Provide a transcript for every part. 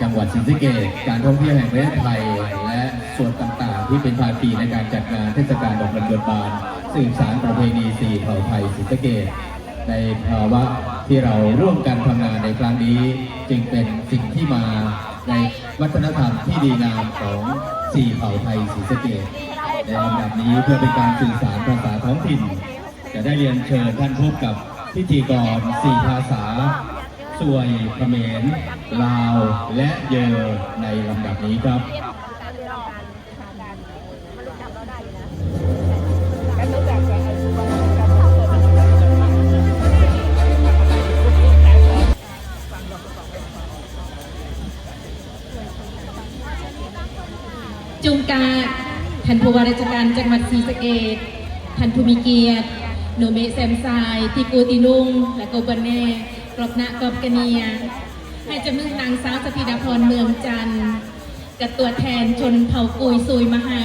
จังหวัดศรีสะเกษการท่องเที่ยวแห่งประเทศไทย และส่วนต่างๆ ที่เป็นภาคีในการจัดงานเทศกาลดอกลำดวบานสืบสารประเพณีสี่เผ่าไทยศรีสะเกษในภาวะที่เราร่วมกันทำงานในครั้งนี้ จึงเป็นสิ่งที่มาในวัฒนธรรมที่ดีงามของสี่เผ่าไทยศรีสะเกษในลำดับนี้เพื่อเป็นการสื่อสารภาษาท้องถิ่น จะได้เรียนเชิญท่านพบกับพิธีกรสี่ภาษา สวยเขมรลาว และเยอในลำดับนี้ครับจุงกาท่านผู้ว่าราชการจังหวัดศรีสะเกษท่านผู้มีเกียรติ หนูเมแซมซาย ติกูติลุง และโกบันเน่ กรอบนะกรอบกเนียให้จำมึงนางสาวสถิดาพรเมืองจันทร์กับตัวแทนชนเผ่ากุยซุยมาให้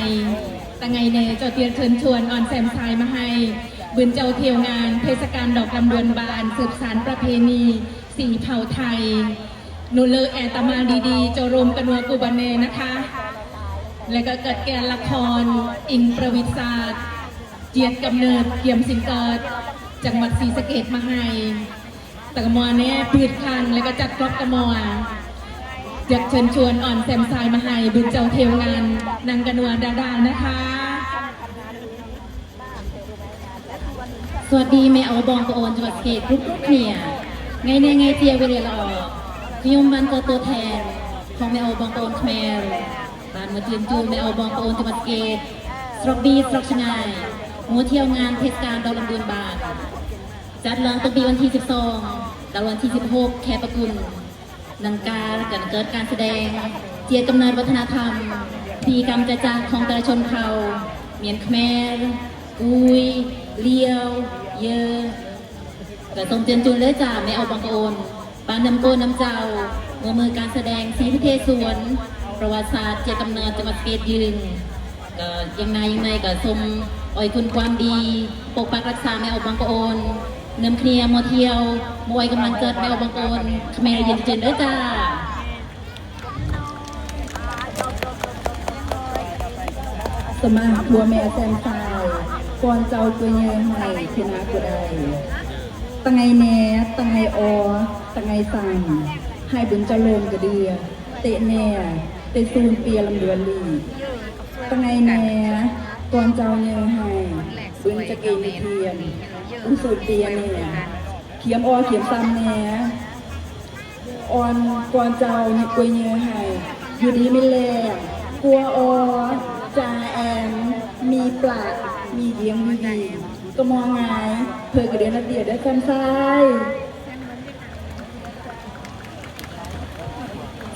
ตังไงเนเจ้าเตียนเชิญชวนออนแซมซายมาให้บืนเจ้าเที่ยวงานเทศกาลดอกลำดวนบาน สืบสารประเพณีสี่เผ่าไทยนูเลอแอตมาดีๆเจารมกันวัวกูบันเน่นะคะ แล้วก็เกิดแกนละคร อิงประวิศาสตร์ เจียดกำเนิดเกียมสิงเกิดจังหวัดศรีสะเกดมาให้ ตะกมอเนี่ยพืชคันแล้วก็จัดกรอบกะมออยากเชิญชวนอ่อนแซมซายมาให้บุญเจ้าเทวงานนางกนวดาดานะคะ สวัสดีแม่เอาบองกะโอนจังหวัดเกตทุกทุกเนี่ยไงในไงเจียเวเรียละออกขยมบันเกิดตัวแทนของแม่เอาบองกะโอนแมรบานมาเจียนจูแม่เอาบองกะโอนจังหวัดเกตสรกบีสรกชนายมัวเที่ยวงานเทศกาลดอกลำดวนบาน จัดเลิงตั้งปีวันที่ 12แต่วันที่ 16 แคปกุลนังการกันเกิดการแสดง เจียกำเนิดวัฒนธรรมพิธีกรรมจะจางของแต่ละชนเผ่าเมียนแคมรอุยเลียว เยอะกระสมเจนจุนเลยจ่าไม่เอาบางกโอนปานน้ำโกนน้ำเจ้าเมื่อมือการแสดงสีพิเทศสวน ประวัติศาสตร์เจียกำเนิดจังหวัดเกตยืนก็ยังไงยังไงก็สมอ่อยคุณความดี ปกปักรักษาไม่เอาบางกโอน เนิมเคลียร์โมเทียว มวยกำลังเกิดไม่เอาบางกะโอนขมรเย็นเจนเด้อจ้าสมาบัวแม่แซมซายก่อนเจ้าตัวเยงให้ชนะก็ได้ตังไงแน่ตังไงออตังไงสั่งให้บุญเจริญกระเดือเตะแน่เตะซูนเปียลำเดือนลีตังไงแน่ก่อนเจ้าเยงให้บุญจะเกณฑ์เทียน บุญสูตรเปียแหน่ยเขียมออเขียมซ้ำแหน่ยออนก่อนเจ้าเนี่ยกวยเยงให้อยู่ดีไม่แลกลัวออจาแอมมีปลักมีเลี้ยงมีดีก็มองไงเพื่อกระเดียนนัดเดียดได้กันซ้าย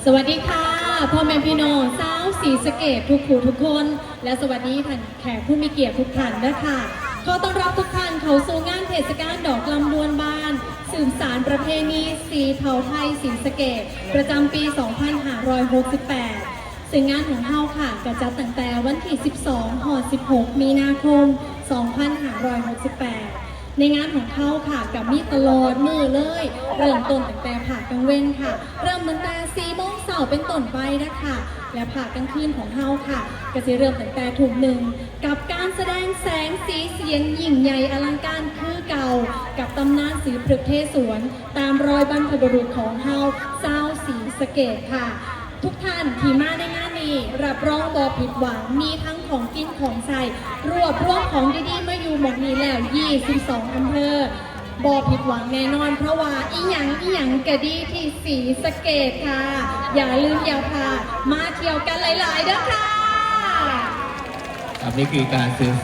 สวัสดีค่ะพ่อแม่พี่น้องสาวสีสเกตทุกผู้ทุกคน และสวัสดีท่านแขกผู้มีเกียรติทุกท่านด้วยค่ะ ขอต้อนรับทุกท่านเข้าสู่งานเทศกาลดอกลำดวนบาน สืบสารประเพณีสีเทาไทยสีสเกต ประจำปี 2568 ซึ่งงานของเฮาค่ะก็จะตั้งแต่วันที่ 12หอ16 มีนาคม 2568 ในงานของเขาค่ะกับมีตลอดมือเลย เริ่มต้นตั้งแต่ผ่ากลางเว้นค่ะ เริ่มตั้งแต่สี่โมงเสาร์เป็นต้นไปนะคะ และผ่ากลางคืนของเฮาค่ะก็จะเริ่มตั้งแต่ทุ่มหนึ่ง กับการแสดงแสงสีเสียงยิ่งใหญ่อลังการคือเก่า กับตำนานสีพฤกเทศวน ตามรอยบรรพบุรุษของเฮาเศร้าสีสเกตค่ะ ทุกท่านที่มาในงานนี้ รับรองบอผิดหวังมีทั้งของกินของใส่รวบรวมของดีๆมาอยู่หมดนี้แล้ว 22อำเภอบอผิดหวังแน่นอน เพราะว่าอีหยังอีหยังกะดีที่สีสะเกตค่ะ อย่าลืมอย่าพลาดมาเที่ยวกันหลายๆเด้อค่ะ ครับนี่คือการสื่อสาร